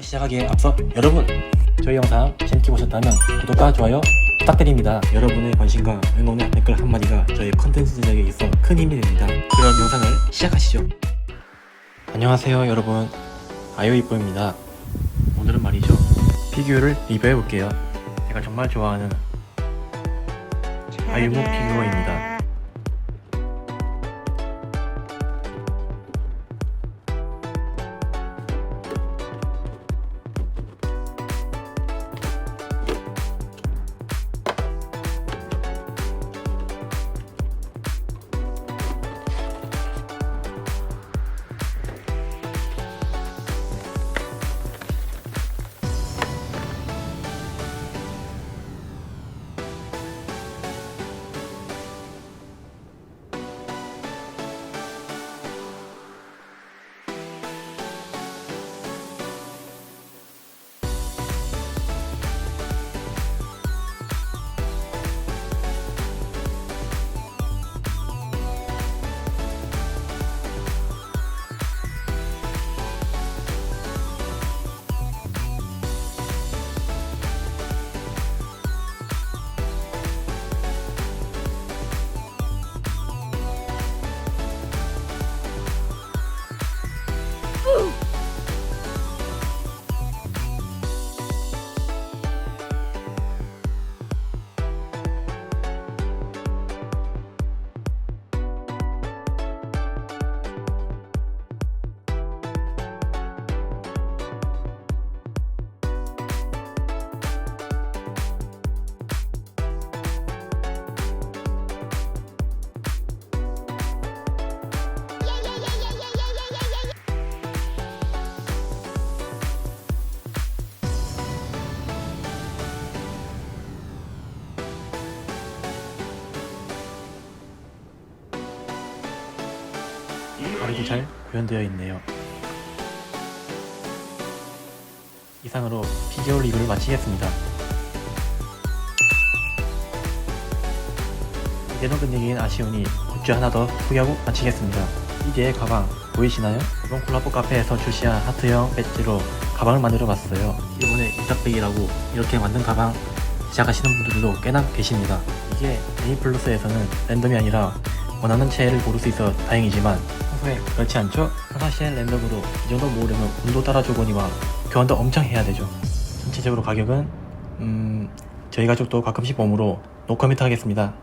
시작하기에 앞서 여러분 저희 영상 재밌게 보셨다면 구독과 좋아요 부탁드립니다. 여러분의 관심과 응원의 댓글 한마디가 저희 컨텐츠 제작에 있어 큰 힘이 됩니다. 그럼 영상을 시작하시죠. 안녕하세요 여러분 아이오이뽀입니다. 오늘은 말이죠 피규어를 리뷰해 볼게요. 제가 정말 좋아하는 아이무 피규어입니다. 가리도 잘 구현되어 있네요. 이상으로 피규어 리뷰를 마치겠습니다. 이제는 끝내기엔 아쉬우니 굿즈 하나 더 소개하고 마치겠습니다. 이제의 가방 보이시나요? 이번 콜라보 카페에서 출시한 하트형 배지로 가방을 만들어 봤어요. 일본의 이삭백이라고 이렇게 만든 가방 제작하시는 분들도 꽤나 계십니다. 이게 네이플러스에서는 랜덤이 아니라 원하는 채를 고를 수 있어 다행이지만 평소에 그렇지 않죠? 평상시엔 랜덤으로 이 정도 모으려면 운도 따라 주거니와 교환도 엄청 해야 되죠. 전체적으로 가격은 음 저희 가족도 가끔씩 몸으로 노커미트 하겠습니다.